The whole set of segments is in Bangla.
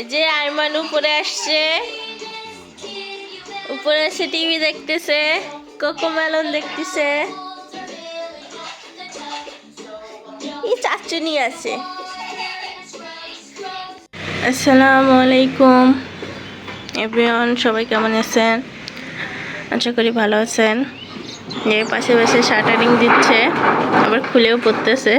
এই যে আরমান উপরে আসছে। উপরে এসে টিভি দেখতেছে, কোকো মেলন দেখতেছে। এই চাচুনি আছে। আসসালামু আলাইকুম। এভরিওয়ান, সবাই কেমন আছেন? আশা করি ভালো আছেন। এর পাশে পাশে শাটারিং দিচ্ছে, আবার খুলেও পড়তেছে।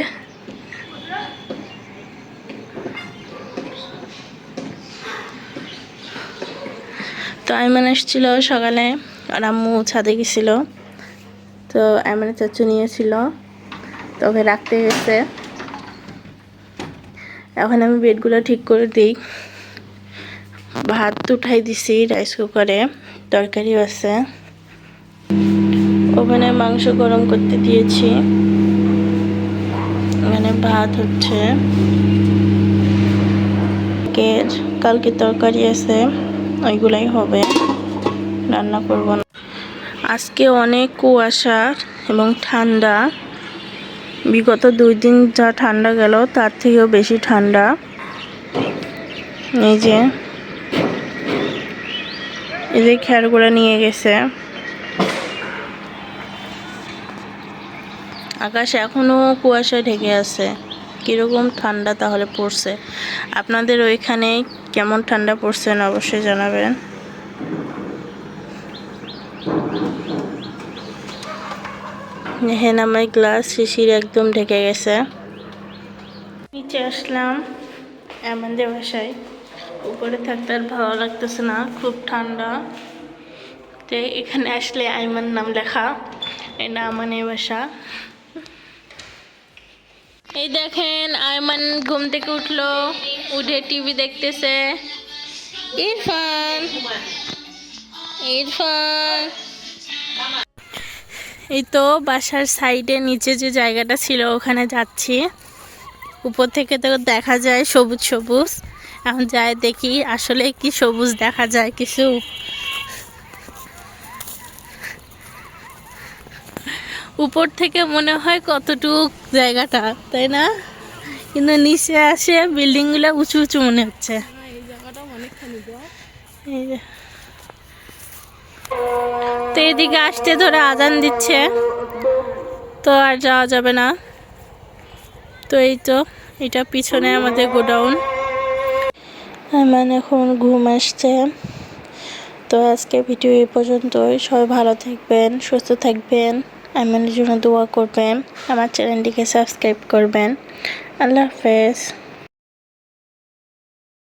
আইমান এসেছিল সকালে আর আম্মু ছাদে গেছিল। তো আইমানের চাচু নিয়েছিল। তো ওকে রাখতে গেছে। এখন আমি বেডগুলো ঠিক করে দিই। ভাত উঠাই দিছি রাইস কুকারে, তরকারিও আছে। ওখানে মাংস গরম করতে দিয়েছি। এখানে ভাত হচ্ছে। কালকে তরকারি আছে। ওইগুলাই হবে। রান্না করব না। আজকে অনেক কুয়াশা এবং ঠান্ডা। বিগত দুই দিন যা ঠান্ডা গেল, তার থেকেও বেশি ঠান্ডা। এই যে এই যে খেয়ারগুলো নিয়ে গেছে। আকাশ এখনও কুয়াশা ঢেকে আছে। কীরকম ঠান্ডা তাহলে পড়ছে? আপনাদের ওইখানে কেমন ঠান্ডা পড়ছেন অবশ্যই জানাবেন। দেখেন আমার গ্লাস শিশির একদম ঢেকে গেছে। নিচে আসলাম আমাদের বাসায়। উপরে থাকতে আর ভালো লাগতেছে না, খুব ঠান্ডা। তো এখানে আসলে আইমান নাম লেখা এটা আমানের বাসা। এই দেখেন, আয়মান ঘুম থেকে উঠল, উঠে টিভি দেখতেছে। ইরফান! ইরফান! এই তো বাসার সাইডে নিচে যে জায়গাটা ছিল, ওখানে যাচ্ছি। উপর থেকে তো দেখা যায় সবুজ সবুজ। এখন যায় দেখি আসলে কি সবুজ দেখা যায়, কিছু উপর থেকে মনে হয় কতটুক জায়গাটা, তাই না? কিন্তু নিচে আসে বিল্ডিংগুলো উঁচু উঁচু মনে হচ্ছে। তো এদিকে আসতে ধরে আজান দিচ্ছে, তো আর যাওয়া যাবে না। তো এই তো, এটা পিছনে আমাদের গোডাউন। আমার এখন ঘুম আসছে। তো আজকে ভিডিও এই পর্যন্তই। সবাই ভালো থাকবেন, সুস্থ থাকবেন। আমার জন্য দোয়া করবেন। আমার চ্যানেলটিকে সাবস্ক্রাইব করবেন। আল্লাহ হাফেজ।